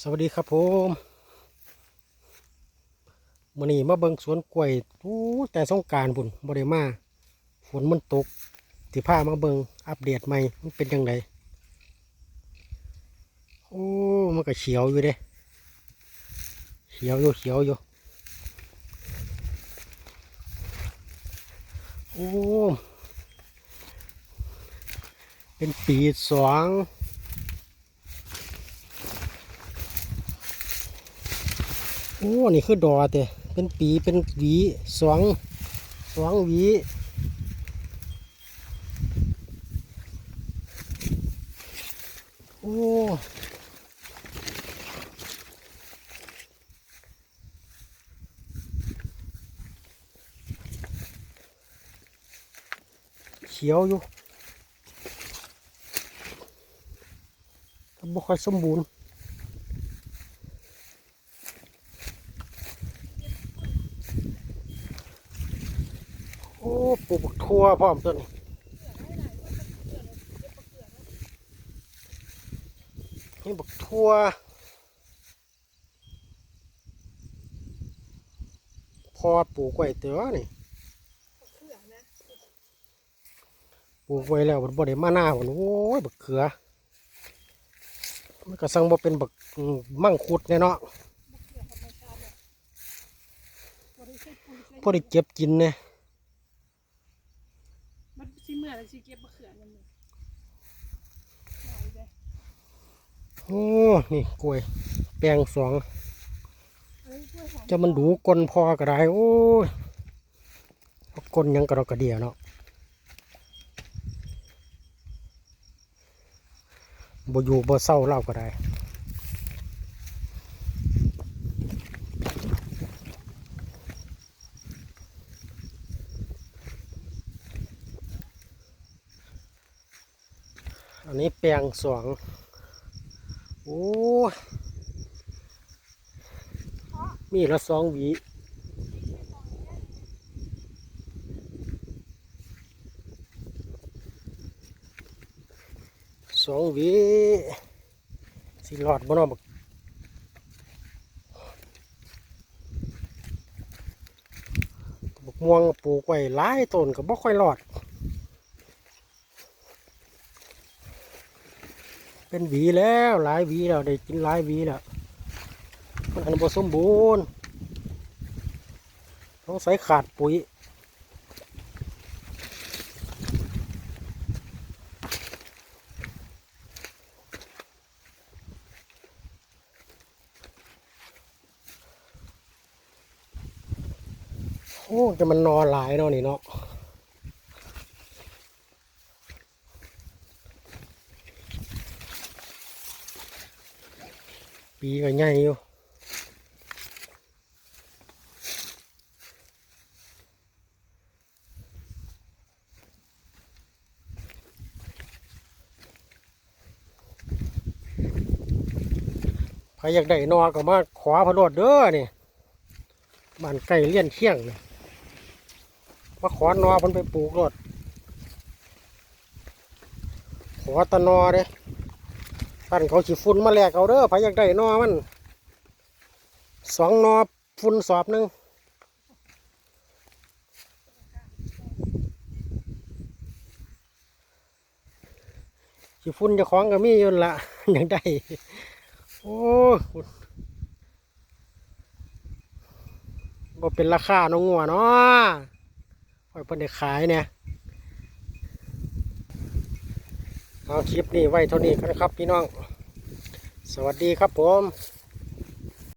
สวัสดีครับผมมื่อนี้มาเบิงสวนกล้วยอู้แต่สงการพุ่นบ่ได้มาฝนมันตกสิพามาเบิงอัปเดตใหม่มันเป็นยังไงโอ้มันก็เขียวอยู่เด้เขียวอยู่เขียวอยู่โอ้เป็นปีสอง โอ้นี่คือดอแต่เป็นปีเป็นหวีสองสองหวีโอ้เขียวอยู่บ่ค่อยสมบูรณ์ อ้ปลูกบักทั่วพร้อมต้นนี้นี่บักทั่วพอปลูกไว้เต๋อนี่ปลูกไว้แล้วมันบ่ได้มาหน้ามันโอ้ยบักเขือมันก็สั่งบ่เป็นบักอืมมั่งคุดแน่เนาะพอได้เก็บกินเนี่ย มันสิเมื่อแล้วสิเก็บมะเขือนั่นนี่ไหนเด้โอ้นี่กล้วย แปลงสองเอ้ยกล้วยหอมจะมันดูกลนพอก็ได้โอ้ยเอากลนหยังกระดอกกระเดียเนาะบ่อยู่บ่เศร้าเล่าก็ได้ อันนี้แปลงสองโอ้ มีละสองหวีสองหวีสิหลอดบ่เนาะบักบักม่วงปลูกไว้หลายต้นก็บ่ค่อยรอด เป็นหวีแล้วหลายหวีแล้วได้กินหลายหวีแล้วมันอันบสมบูรณ์ต้องใส่ขาดปุ๋ยโอ้จะมันนอนหลายเนาะนี่เนาะ ปีก็ใหญ่อยู่ใครอยากได้นอก็มาขวาพะโลดเด้อนี่บ้านไก่เลี้ยนเที่ยงนี่มาขอนอเพิ่นไปปลูกรถขอตะนอเด้ ท่นเขาสิฝุ่นมาแลกเอาเด้อใครอยากได้นอมันสองนอฝุ่นสอบหนึ่งสิฝุ่นจะของก็มีอยู่ละอยากได้ โอ้ยฝุ่นบ่เป็นราคาน้องงัวเนาะคอยเพิ่นได้ขายเนี่ย เอาคลิปนี้ไว้เท่านี้กันนะครับพี่น้อง สวัสดีครับผม